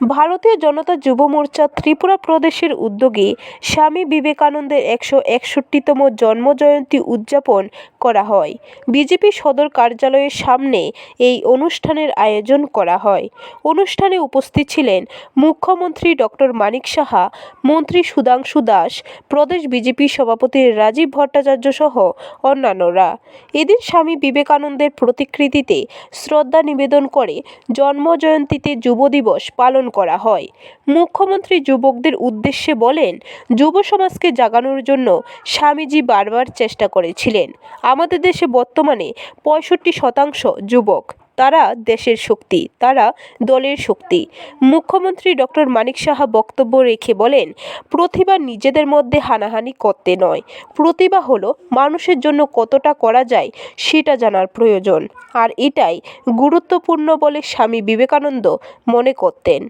ভারতীয় জনতা যুব মোর্চা ত্রিপুরা প্রদেশের উদ্যোগে স্বামী বিবেকানন্দের একশো একষট্টিতম জন্মজয়ন্তী উদযাপন করা হয়। বিজেপি সদর কার্যালয়ের সামনে এই অনুষ্ঠানের আয়োজন করা হয়। অনুষ্ঠানে উপস্থিত ছিলেন মুখ্যমন্ত্রী ডক্টর মানিক সাহা, মন্ত্রী সুধাংশু দাস, প্রদেশ বিজেপি সভাপতি রাজীব ভট্টাচার্য সহ অন্যান্যরা। এদিন স্বামী বিবেকানন্দের প্রতিকৃতিতে শ্রদ্ধা নিবেদন করে জন্মজয়ন্তীতে যুব দিবস পালন করা হয়। মুখ্যমন্ত্রী যুবকদের উদ্দেশ্যে বলেন, যুব সমাজকে জাগানোর জন্য স্বামীজি বারবার চেষ্টা করেছিলেন। আমাদের দেশে বর্তমানে পঁয়ষট্টি শতাংশ যুবক। তারা দেশের শক্তি, তারা দলের শক্তি। মুখ্যমন্ত্রী ডক্টর মানিক সাহা বক্তব্য রেখে বলেন, প্রতিভা নিজেদের মধ্যে হানাহানি করতে নয়। প্রতিভা হলো মানুষের জন্য কতটা করা যায় সেটা জানার প্রয়োজন। আর এটাই গুরুত্বপূর্ণ বলে স্বামী বিবেকানন্দ মনে করতেন।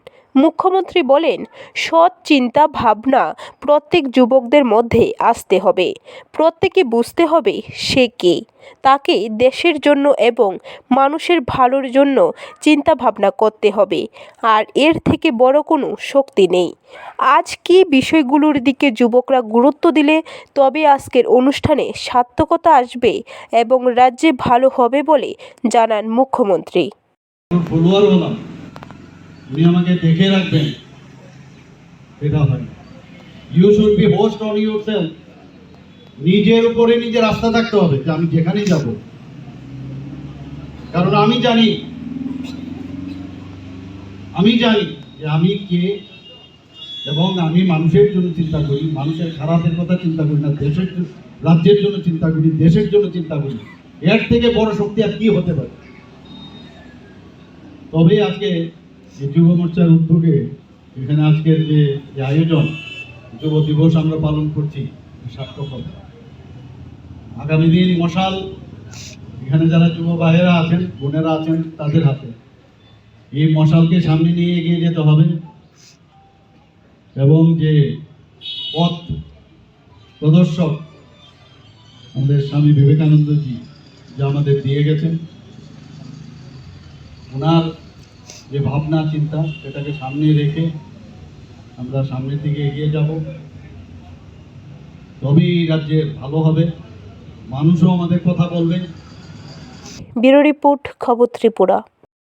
মুখ্যমন্ত্রী বলেন, সৎ চিন্তা ভাবনা প্রত্যেক যুবকদের মধ্যে আসতে হবে। প্রত্যেকে বুঝতে হবে সে কে। তাকে দেশের জন্য এবং মানুষের ভালোর জন্য চিন্তা ভাবনা করতে হবে। আর এর থেকে বড় কোনো শক্তি নেই। আজ কি বিষয়গুলোর দিকে যুবকরা গুরুত্ব দিলে? তবে আজকের অনুষ্ঠানে সার্থকতা আসবে এবং রাজ্যে ভালো হবে বলে জানান মুখ্যমন্ত্রী। উনি আমাকে দেখে রাখবেন। এটা হয়। You should be host on yourself নিজের উপরে নিজের আস্থা থাকতে হবে যে আমি যেখানেই যাব। কারণ আমি জানি আমি জানি যে আমি কে এবং আমি মানুষের জন্য চিন্তা করি, মানুষের খারাপের কথা চিন্তা করি না, দেশের রাজ্যের জন্য চিন্তা করি, দেশের জন্য চিন্তা করি। এর থেকে বড় শক্তি আর কি হতে পারে? তবে আজকে যুব মোর্চার উদ্যোগে এখানে আজকের যে আয়োজন, যুব দিবস আমরা পালন করছি সার্থক আগামী দিন মশাল, এখানে যারা যুব ভাইয়েরা আছেন, বোনেরা আছেন, তাদের হাতে। এই মশালকে সামনে নিয়ে এগিয়ে যেতে হবে এবং যে পথ প্রদর্শক আমাদের স্বামী বিবেকানন্দজি যা আমাদের দিয়ে গেছেন, ওনার যে ভাবনা, চিন্তা, সেটাকে সামনে রেখে আমরা সামনের দিকে এগিয়ে যাব। তবেই রাজ্যে ভালো হবে। মানুষও আমাদের কথা বলবে। ব্যুরো রিপোর্ট, খবর ত্রিপুরা।